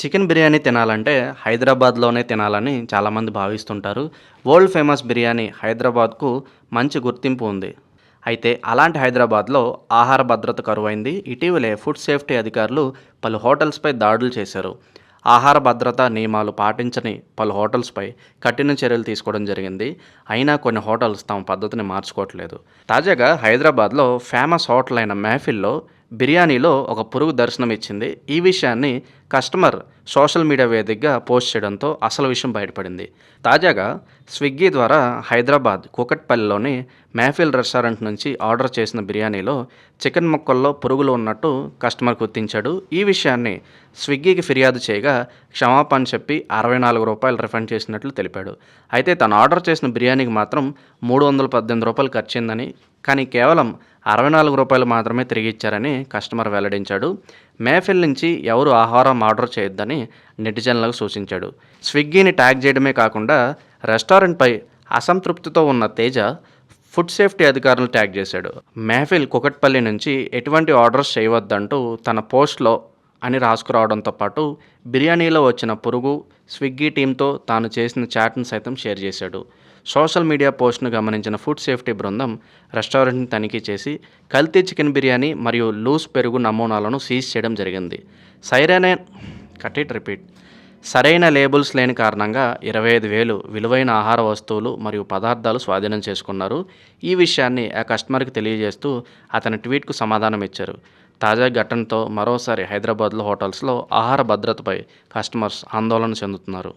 Chicken biryani తినాలంటే హైదరాబాద్లోనే తినాలని చాలామంది భావిస్తుంటారు. వరల్డ్ ఫేమస్ బిర్యానీ హైదరాబాద్కు మంచి గుర్తింపు ఉంది. అయితే అలాంటి హైదరాబాద్లో ఆహార భద్రత కరువైంది. ఇటీవలే ఫుడ్ సేఫ్టీ అధికారులు పలు హోటల్స్పై దాడులు చేశారు. ఆహార భద్రతా నియమాలు పాటించని పలు హోటల్స్పై కఠిన చర్యలు తీసుకోవడం జరిగింది. అయినా కొన్ని హోటల్స్ తమ పద్ధతిని మార్చుకోవట్లేదు. తాజాగా హైదరాబాద్లో ఫేమస్ హోటల్ అయిన మెహఫిల్లో బిర్యానీలో ఒక పురుగు దర్శనం ఇచ్చింది. ఈ విషయాన్ని కస్టమర్ సోషల్ మీడియా వేదికగా పోస్ట్ చేయడంతో అసలు విషయం బయటపడింది. తాజాగా స్విగ్గీ ద్వారా హైదరాబాద్ కూకట్పల్లిలోని మెహఫిల్ రెస్టారెంట్ నుంచి ఆర్డర్ చేసిన బిర్యానీలో చికెన్ ముక్కల్లో పురుగులు ఉన్నట్టు కస్టమర్ గుర్తించాడు. ఈ విషయాన్ని స్విగ్గీకి ఫిర్యాదు చేయగా క్షమాపణ చెప్పి అరవై నాలుగు రూపాయలు రిఫండ్ చేసినట్లు తెలిపాడు. అయితే తను ఆర్డర్ చేసిన బిర్యానీకి మాత్రం మూడు వందల పద్దెనిమిది రూపాయలు ఖర్చిందని కానీ కేవలం అరవై నాలుగు రూపాయలు మాత్రమే తిరిగి ఇచ్చారని కస్టమర్ వెల్లడించాడు. మేఫిల్ నుంచి ఎవరు ఆహారం ఆర్డర్ చేయొద్దని నెటిజన్లకు సూచించాడు. స్విగ్గీని ట్యాగ్ చేయడమే కాకుండా రెస్టారెంట్పై అసంతృప్తితో ఉన్న తేజ ఫుడ్ సేఫ్టీ అధికారులను ట్యాగ్ చేశాడు. మెహఫిల్ కుకట్పల్లి నుంచి ఎటువంటి ఆర్డర్స్ చేయవద్దంటూ తన పోస్ట్లో అని రాసుకురావడంతో పాటు బిర్యానీలో వచ్చిన పురుగు స్విగ్గీ టీంతో తాను చేసిన చాట్ను సైతం షేర్ చేశాడు. సోషల్ మీడియా పోస్ట్ను గమనించిన ఫుడ్ సేఫ్టీ బృందం రెస్టారెంట్ని తనిఖీ చేసి కల్తీ చికెన్ బిర్యానీ మరియు లూస్ పెరుగు నమూనాలను సీజ్ చేయడం జరిగింది. సైరైన కటిట్ రిపీట్ సరైన లేబుల్స్ లేని కారణంగా ఇరవై ఐదు వేలు విలువైన ఆహార వస్తువులు మరియు పదార్థాలు స్వాధీనం చేసుకున్నారు. ఈ విషయాన్ని ఆ కస్టమర్కి తెలియజేస్తూ అతని ట్వీట్కు సమాధానం ఇచ్చారు. తాజా ఘటనతో మరోసారి హైదరాబాద్లో హోటల్స్లో ఆహార భద్రతపై కస్టమర్స్ ఆందోళన చెందుతున్నారు.